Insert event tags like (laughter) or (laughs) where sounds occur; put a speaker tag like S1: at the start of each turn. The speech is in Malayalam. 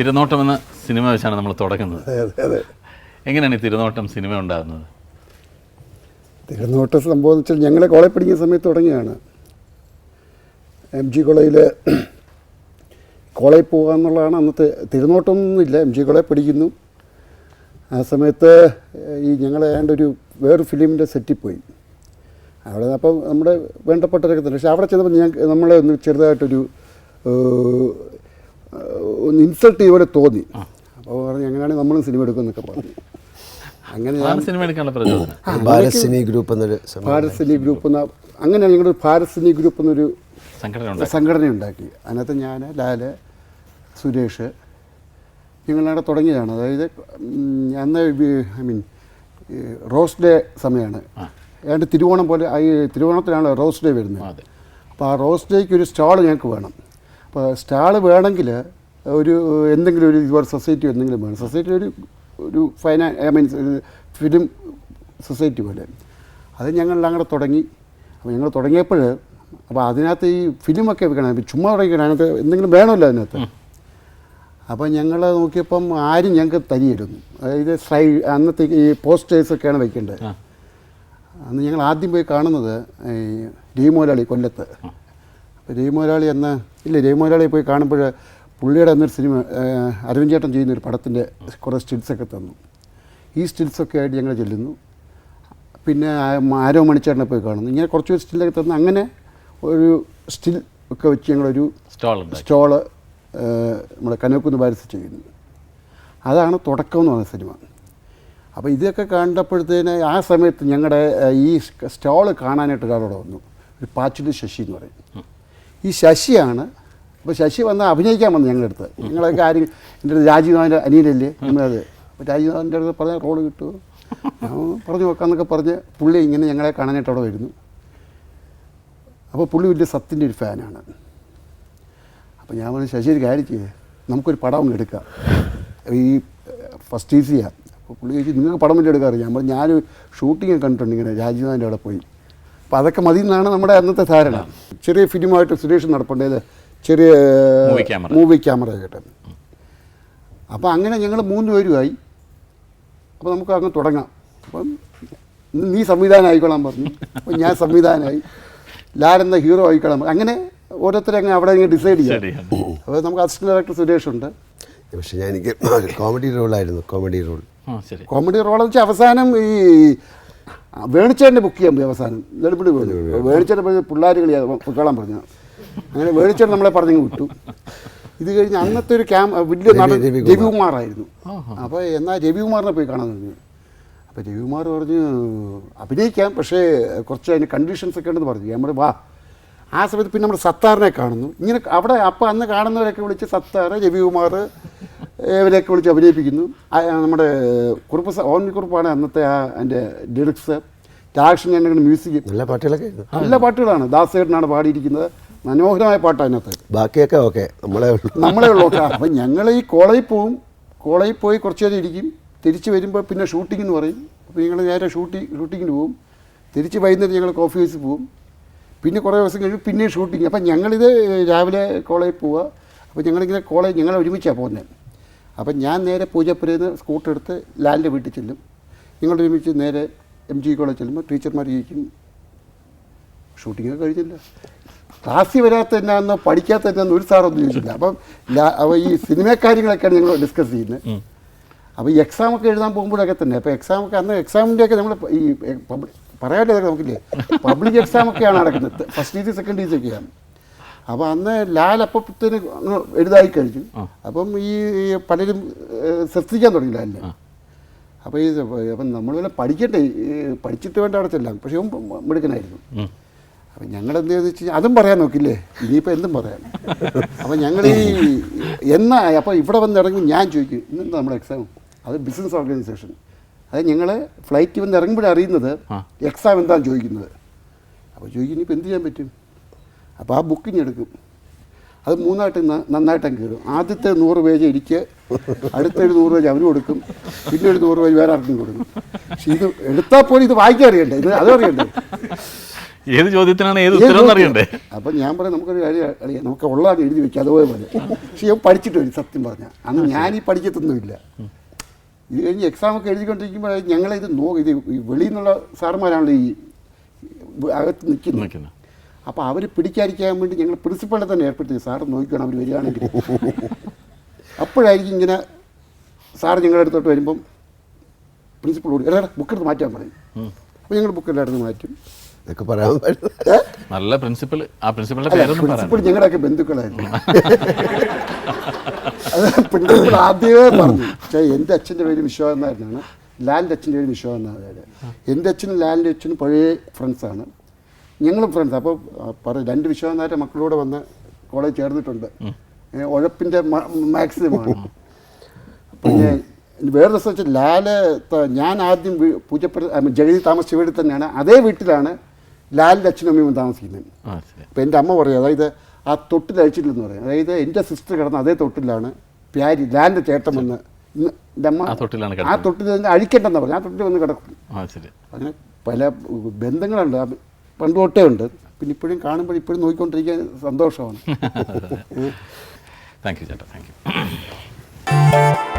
S1: തിരുനോട്ടം എന്ന സിനിമ വെച്ചാണ് നമ്മൾ തുടങ്ങുന്നത്. എങ്ങനെയാണ് ഈ തിരുനോട്ടം സിനിമ ഉണ്ടാകുന്നത്?
S2: തിരുനോട്ട സംഭവം വെച്ചാൽ ഞങ്ങളെ കോളേജ് പഠിക്കുന്ന സമയത്ത് തുടങ്ങിയാണ് എം ജി കോളേജിൽ കോളേജിൽ പോകുക എന്നുള്ളതാണ് അന്നത്തെ തിരുനോട്ടമൊന്നുമില്ല. എം ജി കോളേജ് പഠിക്കുന്നു. ആ സമയത്ത് ഈ ഞങ്ങളെ ഏതാണ്ട് ഒരു വേറൊരു ഫിലിമിന്റെ സെറ്റിൽ പോയി. അവിടെ അപ്പം നമ്മുടെ വേണ്ടപ്പെട്ടവരൊക്കെ തന്നെ. പക്ഷേ അവിടെ ചെന്നപ്പോൾ ഞാൻ നമ്മളെ ഒന്ന് ചെറുതായിട്ടൊരു ഒന്ന് ഇൻസൾട്ട് ഇവിടെ തോന്നി. അപ്പോൾ പറഞ്ഞു എങ്ങനെയാണെങ്കിൽ നമ്മളും സിനിമ എടുക്കുമെന്നൊക്കെ പറഞ്ഞു. അങ്ങനെ
S1: സിനിമ എടുക്കാനുള്ള പ്രചോദനം.
S3: ഭാരത് സിനി ഗ്രൂപ്പ് എന്നൊരു സംഭവം
S2: ഭാരത് സിനി ഗ്രൂപ്പ് എന്ന അങ്ങനെ ഞങ്ങളുടെ ഭാരത് സിനി ഗ്രൂപ്പ് എന്നൊരു
S1: സംഘടന ഉണ്ടാക്കി.
S2: സംഘടന ഉണ്ടാക്കി അതിനകത്ത് ഞാൻ ലാൽ സുരേഷ് ഞങ്ങളവിടെ തുടങ്ങിയതാണ്. അതായത് അന്ന് ഐ മീൻ റോസ് ഡേ സമയമാണ് ഏതാണ്ട് തിരുവോണം പോലെ ഈ തിരുവോണത്തിനാണ് റോസ് ഡേ വരുന്നത്.
S1: അതെ.
S2: അപ്പോൾ ആ റോസ് ഡേക്ക് ഒരു സ്റ്റാൾ ഞങ്ങൾക്ക് വേണം. അപ്പോൾ സ്റ്റാൾ വേണമെങ്കിൽ ഒരു എന്തെങ്കിലും ഒരു ഇതുപോലെ സൊസൈറ്റി എന്തെങ്കിലും വേണം. സൊസൈറ്റി ഒരു ഒരു ഫൈനാ ഐ മീൻസ് ഒരു ഫിലിം സൊസൈറ്റി പോലെ. അത് ഞങ്ങളെല്ലാം കൂടെ തുടങ്ങി. അപ്പോൾ ഞങ്ങൾ തുടങ്ങിയപ്പോൾ അപ്പോൾ അതിനകത്ത് ഈ ഫിലിമൊക്കെ വെക്കണം ചുമ്മാ തുടങ്ങിക്കണം അതിനകത്ത് എന്തെങ്കിലും വേണമല്ലോ അതിനകത്ത്. അപ്പോൾ ഞങ്ങൾ നോക്കിയപ്പം ആരും ഞങ്ങൾക്ക് തരിയിരുന്നു അതായത് സ്ലൈ അന്നത്തെ ഈ പോസ്റ്റേഴ്സൊക്കെയാണ് വെക്കേണ്ടത്.
S1: ആ.
S2: അന്ന് ഞങ്ങൾ ആദ്യം പോയി കാണുന്നത് ഈ ഡീമോലാളി കൊല്ലത്ത്. അപ്പോൾ എന്ന ഇല്ല രവിമോലാളി പോയി കാണുമ്പോൾ പുള്ളിയുടെ എന്നൊരു സിനിമ അരവിന്ദ് ചേട്ടൻ ചെയ്യുന്ന ഒരു പടത്തിന്റെ കുറേ സ്റ്റിൽസൊക്കെ തന്നു. ഈ സ്റ്റിൽസൊക്കെ ആയിട്ട് ഞങ്ങൾ ചെല്ലുന്നു. പിന്നെ ആരോ മണിച്ചേട്ടനെ പോയി കാണുന്നു. ഇങ്ങനെ കുറച്ച് സ്റ്റിലൊക്കെ തന്നു. അങ്ങനെ ഒരു സ്റ്റിൽ ഒക്കെ വെച്ച് ഞങ്ങളൊരു
S1: സ്റ്റോൾ
S2: സ്റ്റോൾ നമ്മുടെ കനോക്കുന്ന് പാരിസ് ചെയ്യുന്നു. അതാണ് തുടക്കം എന്ന് പറഞ്ഞ സിനിമ. അപ്പോൾ ഇതൊക്കെ കണ്ടപ്പോഴത്തേന് ആ സമയത്ത് ഞങ്ങളുടെ ഈ സ്റ്റോൾ കാണാനായിട്ട് ഒരാളോട് വന്നു. ഒരു പാച്ചുലി ശശി എന്ന് പറയും. ഈ ശശിയാണ്. അപ്പോൾ ശശി വന്ന് അഭിനയിക്കാൻ വന്നു ഞങ്ങളുടെ അടുത്ത് ഞങ്ങളൊക്കെ ആരും എന്റെ അടുത്ത് രാജീവ്നാഥിന്റെ അനിയനല്ലേ? നമ്മളത്. അപ്പോൾ രാജീവ്നാഥിന്റെ അടുത്ത് പറഞ്ഞ റോൾ കിട്ടുമോ? ഞാൻ പറഞ്ഞു നോക്കാമെന്നൊക്കെ പറഞ്ഞ് പുള്ളി ഇങ്ങനെ ഞങ്ങളെ കാണാനായിട്ട് അവിടെ വരുന്നു. അപ്പോൾ പുള്ളി വലിയ സത്തിന്റെ ഒരു ഫാനാണ്. അപ്പോൾ ഞാൻ പറഞ്ഞു ശശി ഒരു കാര്യം ചെയ്യേ. നമുക്കൊരു പടം അങ്ങ് എടുക്കാം. ഈ ഫസ്റ്റ് ഈസിയാണ് അപ്പോൾ പുള്ളി ചോദിച്ചു നിങ്ങൾക്ക് പടം വലിയ എടുക്കാറ് ഞാൻ പറഞ്ഞു ഞാൻ ഷൂട്ടിങ് കണ്ടിട്ടുണ്ട് ഇങ്ങനെ രാജീവ്നാഥിന്റെ അവിടെ പോയി. അപ്പോൾ അതൊക്കെ മതി എന്നാണ് നമ്മുടെ അന്നത്തെ ധാരണ. ചെറിയ ഫിലിമായിട്ട് സുരേഷ് നടപ്പുണ്ടേത് ചെറിയ. മൂവി ക്യാമറ കേട്ടത് അപ്പോൾ അങ്ങനെ ഞങ്ങൾ മൂന്ന് പേരുമായി. അപ്പോൾ നമുക്ക് അങ്ങ് തുടങ്ങാം. അപ്പം നീ സംവിധാനം ആയിക്കോളാൻ പറഞ്ഞു. അപ്പം ഞാൻ സംവിധാനമായി ലാലെന്ന ഹീറോ ആയിക്കോളാൻ അങ്ങനെ ഓരോരുത്തരെ അങ്ങ് അവിടെ അങ്ങ് ഡിസൈഡ് ചെയ്യാം. അപ്പോൾ നമുക്ക് അസിസ്റ്റന്റ് ഡയറക്ടർ സുരേഷ് ഉണ്ട്.
S3: പക്ഷേ ഞാൻ എനിക്ക് comedy റോളായിരുന്നു comedy role
S1: comedy role
S2: comedy റോളെന്ന് വെച്ചാൽ അവസാനം ഈ വേണിച്ചേട്ടനെ ബുക്ക് ചെയ്യാൻ പോയി അവസാനം. നെടുപ്പിടി പോയി. വേണിച്ചേട്ടൻ പോയി പിള്ളേർ കളിയാ പൊക്കോളാൻ പറഞ്ഞു. അങ്ങനെ വേണിച്ചേട്ടൻ നമ്മളെ പറഞ്ഞു വിട്ടു. ഇത് കഴിഞ്ഞ് അന്നത്തെ ഒരു ക്യാം വലിയ നടൻ. രവികുമാറായിരുന്നു. അപ്പോൾ എന്നാൽ രവികുമാറിനെ പോയി കാണാൻ പറഞ്ഞു. അപ്പോൾ രവികുമാർ പറഞ്ഞു അഭിനയിക്കാം പക്ഷേ കുറച്ച് അതിന് കണ്ടീഷൻസ് ഒക്കെ ഉണ്ടെന്ന് പറഞ്ഞു. നമ്മുടെ വാ. ആ സമയത്ത് പിന്നെ നമ്മൾ സത്താറിനെ കാണുന്നു. ഇങ്ങനെ അവിടെ അപ്പോൾ അന്ന് കാണുന്നവരൊക്കെ വിളിച്ച് സത്താർ രവികുമാർ ഇവരെയൊക്കെ വിളിച്ച് അഭിനയിപ്പിക്കുന്നു. നമ്മുടെ കുറുപ്പ് സ- കുറുപ്പാണ് അന്നത്തെ ആ എന്റെ ലിറിക്സ് രാക്ഷൻ എന്റെ മ്യൂസിക്.
S3: നല്ല പാട്ടുകളൊക്കെ
S2: നല്ല പാട്ടുകളാണ്. ദാസേട്ടനാണ് പാടിയിരിക്കുന്നത്. മനോഹരമായ പാട്ടാണ് അതിനകത്ത്
S3: ബാക്കിയൊക്കെ ഓക്കെ. നമ്മളെ ഉള്ളൂ.
S2: നമ്മളെ ഉള്ളൂ. അപ്പം ഞങ്ങൾ ഈ കോളേജിൽ പോവും. കോളേജിൽ പോയി കുറച്ച് നേരം ഇരിക്കും. തിരിച്ച് വരുമ്പോൾ പിന്നെ ഷൂട്ടിംഗ് എന്ന് പറയും. അപ്പോൾ ഞങ്ങൾ നേരെ ഷൂട്ടിംഗ് ഷൂട്ടിങ്ങിന് പോവും. തിരിച്ച് വൈകുന്നേരം ഞങ്ങൾ കോഫി ഹൗസിൽ പോവും. പിന്നെ കുറേ ദിവസം കഴിഞ്ഞ് പിന്നെയും ഷൂട്ടിങ് അപ്പം ഞങ്ങളിത് രാവിലെ കോളേജിൽ പോവുക. അപ്പോൾ ഞങ്ങളിങ്ങനെ കോളേജ് ഞങ്ങൾ ഒരുമിച്ചാണ് പോകുന്നത്. അപ്പം ഞാൻ നേരെ പൂജപ്പുരയിൽ നിന്ന് സ്കൂട്ടർ എടുത്ത് ലാലിന്റെ വീട്ടിൽ ചെല്ലും. ഞങ്ങൾ ഒരുമിച്ച് നേരെ എം ജി കോളേജ് ചെല്ലുമ്പോൾ ടീച്ചർമാർ ചോദിക്കും ഷൂട്ടിങ്ങൊക്കെ കഴിഞ്ഞില്ല ക്ലാസ്സിൽ വരാത്ത എന്നാന്നോ പഠിക്കാത്ത എന്നാന്നോ ഒരു സാറൊന്നും ചോദിച്ചില്ല. അപ്പം അപ്പോൾ ഈ സിനിമ കാര്യങ്ങളൊക്കെയാണ് ഞങ്ങൾ ഡിസ്കസ് ചെയ്യുന്നത്. അപ്പോൾ ഈ എക്സാം ഒക്കെ എഴുതാൻ പോകുമ്പോഴൊക്കെ തന്നെ അപ്പോൾ എക്സാം ഒക്കെ അന്ന് എക്സാമിന്റെ ഒക്കെ നമ്മൾ ഈ പബ്ലിക് പറയാമല്ലോ ഇതൊക്കെ നമുക്കില്ലേ പബ്ലിക് എക്സാം ഒക്കെയാണ് നടക്കുന്നത്. ഫസ്റ്റ് ഡീസ് സെക്കൻഡ് ഡീസ് ഒക്കെയാണ് അപ്പോൾ അന്ന് ലാൽ അപ്പത്തിന് അങ്ങ് എഴുതായി കഴിഞ്ഞു. അപ്പം ഈ പലരും സൃഷ്ടിക്കാൻ ശ്രദ്ധിക്കാൻ തുടങ്ങി ലാലിനെ. അപ്പോൾ ഈ അപ്പം നമ്മൾ വല്ല പഠിക്കട്ടെ പഠിച്ചിട്ട് വേണ്ട അവിടെ ചെല്ലാം. പക്ഷേ മിടുക്കനായിരുന്നു. അപ്പം ഞങ്ങൾ എന്ത് ചെയ്തെന്ന് വെച്ച് അതും പറയാൻ നോക്കില്ലേ? ഇനിയിപ്പോൾ എന്തും പറയാം അപ്പം ഞങ്ങൾ ഈ എന്നാ അപ്പോൾ ഇവിടെ വന്ന് ഇറങ്ങി ഞാൻ ചോദിക്കും ഇന്നെന്താ നമ്മുടെ എക്സാം അത് ബിസിനസ് ഓർഗനൈസേഷൻ അത് ഞങ്ങൾ ഫ്ലൈറ്റ് വന്ന് ഇറങ്ങുമ്പോഴേ അറിയുന്നത് എക്സാം എന്താണെന്ന് ചോദിക്കുന്നത്. അപ്പോൾ ചോദിക്കും ഇനിയിപ്പോൾ എന്ത് ചെയ്യാൻ പറ്റും? അപ്പോൾ ആ ബുക്കിങ് എടുക്കും. അത് മൂന്നായിട്ട് നന്നായിട്ട് കയറും. ആദ്യത്തെ നൂറ് പേജ് എനിക്ക് അടുത്ത ഒരു നൂറ് പേജ് അവന് കൊടുക്കും. പിന്നെ ഒരു നൂറ് പേജ് വേറെ ആർക്കും കൊടുക്കും. പക്ഷേ ഇത് എടുത്താൽ പോലും ഇത് വായിക്കാൻ അറിയണ്ടേ? ഇത് അതും അറിയണ്ടേ?
S1: ഏത് ചോദ്യത്തിനാണ് ഏത് ഉത്തരം അറിയണ്ടേ?
S2: അപ്പം ഞാൻ പറയാം നമുക്കൊരു കാര്യം അറിയാം. നമുക്ക് ഉള്ളതാണ് എഴുതി വെക്കുക അതുപോലെ പോലെ. പക്ഷെ ഞാൻ പഠിച്ചിട്ട് വരും സത്യം പറഞ്ഞാൽ. അന്ന് ഞാൻ ഈ പഠിക്കത്തൊന്നുമില്ല. ഇത് കഴിഞ്ഞ് എക്സാം ഒക്കെ എഴുതിക്കൊണ്ടിരിക്കുമ്പോൾ ഞങ്ങളിത് നോ ഇത് വെളിയിൽ നിന്നുള്ള സാറന്മാരാണല്ലോ ഈ അകത്ത് നിൽക്കുന്നത്. അപ്പോൾ അവർ പിടിക്കാതിരിക്കാൻ വേണ്ടി ഞങ്ങൾ പ്രിൻസിപ്പളിനെ തന്നെ ഏർപ്പെടുത്തി. സാറ് നോക്കിക്കണം അവർ വരികയാണെങ്കിൽ. അപ്പോഴായിരിക്കും ഇങ്ങനെ സാറ് ഞങ്ങളുടെ അടുത്തോട്ട് വരുമ്പം പ്രിൻസിപ്പൾ ഓടി ബുക്ക് ബുക്കെടുത്ത് മാറ്റാൻ പറയും. അപ്പോൾ ഞങ്ങൾ ബുക്കെല്ലാം എടുത്ത് മാറ്റും.
S3: ഇതൊക്കെ പറയാൻ
S1: നല്ല പ്രിൻസിപ്പൽ ആ പേരൊന്നും
S2: പ്രിൻസിപ്പൾ
S1: പറയാം
S2: ഞങ്ങളുടെയൊക്കെ ബന്ധുക്കളായിരുന്നു. അത് പ്രിൻസിപ്പൾ ആദ്യമേ പറഞ്ഞു പക്ഷേ എന്റെ അച്ഛന്റെ പേര് വിശ്വനാഥനാണ് ലാലിന്റെ അച്ഛന്റെ പേര് വിശ്വനാഥനാണ് എന്റെ അച്ഛനും ലാലിന്റെ അച്ഛനും പഴയ ഫ്രണ്ട്സാണ് ഞങ്ങളും ഫ്രണ്ട്സ് അപ്പോൾ പറ രണ്ട് വിശ്വനാഥന്റെ മക്കളൂടെ വന്ന് കോളേജ് ചേർന്നിട്ടുണ്ട്. ഉഴപ്പിന്റെ മാക്സിമമാണ് പിന്നെ വേറെ രസം വെച്ചാൽ ലാൽ ഞാൻ ആദ്യം പൂജപ്പുര ജഗതി താമസിച്ച വീട്ടിൽ തന്നെയാണ്. അതേ വീട്ടിലാണ് ലാലിന്റെ അച്ഛനും അമ്മയും താമസിക്കുന്നത്. അപ്പോൾ എന്റെ അമ്മ പറയും അതായത് ആ തൊട്ടിൽ അഴിച്ചിട്ടില്ലെന്ന് പറയും. അതായത് എന്റെ സിസ്റ്റർ കിടന്ന അതേ തൊട്ടിലാണ് പ്യാരി ലാലിന്റെ ചേട്ടൻ വന്ന് എന്റെ അമ്മ
S1: ആ
S2: തൊട്ടിൽ അഴിക്കണ്ടെന്ന് പറഞ്ഞു. ആ തൊട്ടിൽ വന്ന് കിടക്കും. അങ്ങനെ പല ബന്ധങ്ങളുണ്ട്. പണ്ട് തൊട്ടേ ഉണ്ട്. പിന്നെ ഇപ്പോഴും കാണുമ്പോൾ ഇപ്പോഴും നോക്കിക്കൊണ്ടിരിക്കാൻ സന്തോഷമാണ്. (laughs)
S1: താങ്ക് യു ചേട്ടാ. Thank you